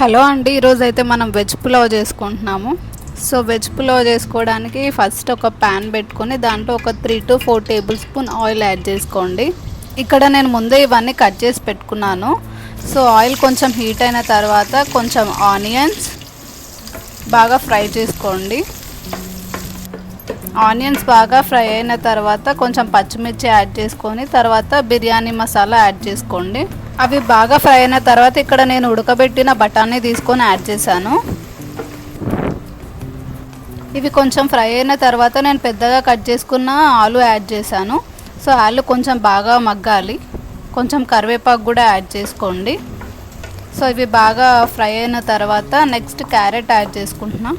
Hello అండి ఈరోజు అయితే మనం వెజ్ పులావ్ చేసుకుంటున్నాము. సో వెజ్ పులావ్ చేసుకోవడానికి ఫస్ట్ ఒక ప్యాన్ పెట్టుకొని దాంట్లో ఒక three to four tablespoon oil add చేసుకోండి. ఇక్కడ నేను ముందే ఇవన్నీ కట్ చేసి పెట్టుకున్నాను. సో ఆయిల్ కొంచెం హీట్ అయిన తర్వాత కొంచెం ఆనియన్స్ బాగా ఫ్రై చేసుకోండి. ఆనియన్స్ బాగా ఫ్రై అయిన తర్వాత కొంచెం పచ్చిమిర్చి యాడ్ చేసుకొని తర్వాత బిర్యానీ మసాలా యాడ్ చేసుకోండి. అవి బాగా ఫ్రై అయిన తర్వాత ఇక్కడ నేను ఉడకబెట్టిన బఠానీ తీసుకొని యాడ్ చేశాను. ఇవి కొంచెం ఫ్రై అయిన తర్వాత నేను పెద్దగా కట్ చేసుకున్న ఆలు యాడ్ చేశాను. సో ఆలు కొంచెం బాగా మగ్గాలి. కొంచెం కరివేపాకు కూడా యాడ్ చేసుకోండి. సో ఇవి బాగా ఫ్రై అయిన తర్వాత నెక్స్ట్ క్యారెట్ యాడ్ చేసుకుంటున్నా.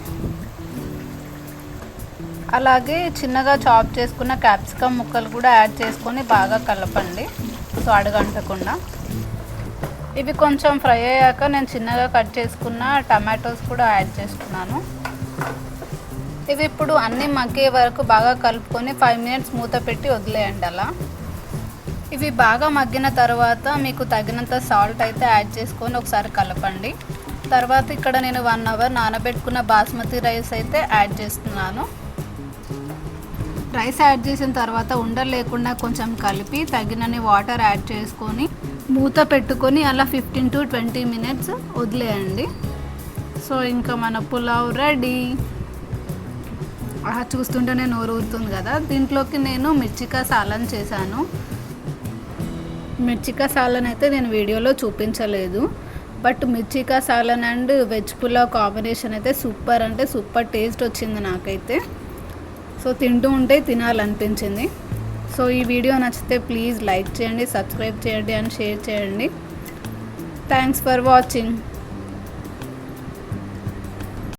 అలాగే చిన్నగా చాప్ చేసుకున్న క్యాప్సికమ్ ముక్కలు కూడా యాడ్ చేసుకొని బాగా కలపండి. సో అడగంటకుండా ఇవి కొంచెం ఫ్రై అయ్యాక నేను చిన్నగా కట్ చేసుకున్న టమాటోస్ కూడా యాడ్ చేసుకున్నాను. ఇవి ఇప్పుడు అన్నీ మగ్గే వరకు బాగా కలుపుకొని ఫైవ్ మినిట్స్ మూత పెట్టి వదిలేయండి అలా. ఇవి బాగా మగ్గిన తర్వాత మీకు తగినంత సాల్ట్ అయితే యాడ్ చేసుకొని ఒకసారి కలపండి. తర్వాత ఇక్కడ నేను వన్ అవర్ నానబెట్టుకున్న బాస్మతి రైస్ అయితే యాడ్ చేస్తున్నాను. రైస్ యాడ్ చేసిన తర్వాత ఉండలు లేకుండా కొంచెం కలిపి తగినన్ని వాటర్ యాడ్ చేసుకొని మూత పెట్టుకొని అలా ఫిఫ్టీన్ టు ట్వంటీ మినిట్స్ వదిలేయండి. సో ఇంకా మన పులావ్ రెడీ. ఆహా చూస్తుంటేనే నోరు ఊరుతుంది కదా. దీంట్లోకి నేను మిర్చికా సాలన్ చేశాను. మిర్చికా సాలన్ అయితే నేను వీడియోలో చూపించలేదు. But mirchi ka salan and veg pulao combination అయితే సూపర్ అంటే సూపర్ టేస్ట్ వచ్చింది నాకైతే. సో తింటూ ఉంటే తినాలనిపించింది. సో ఈ వీడియో నచ్చితే ప్లీజ్ లైక్ చేయండి సబ్స్క్రైబ్ చేయండి అండ్ షేర్ చేయండి. Thanks for watching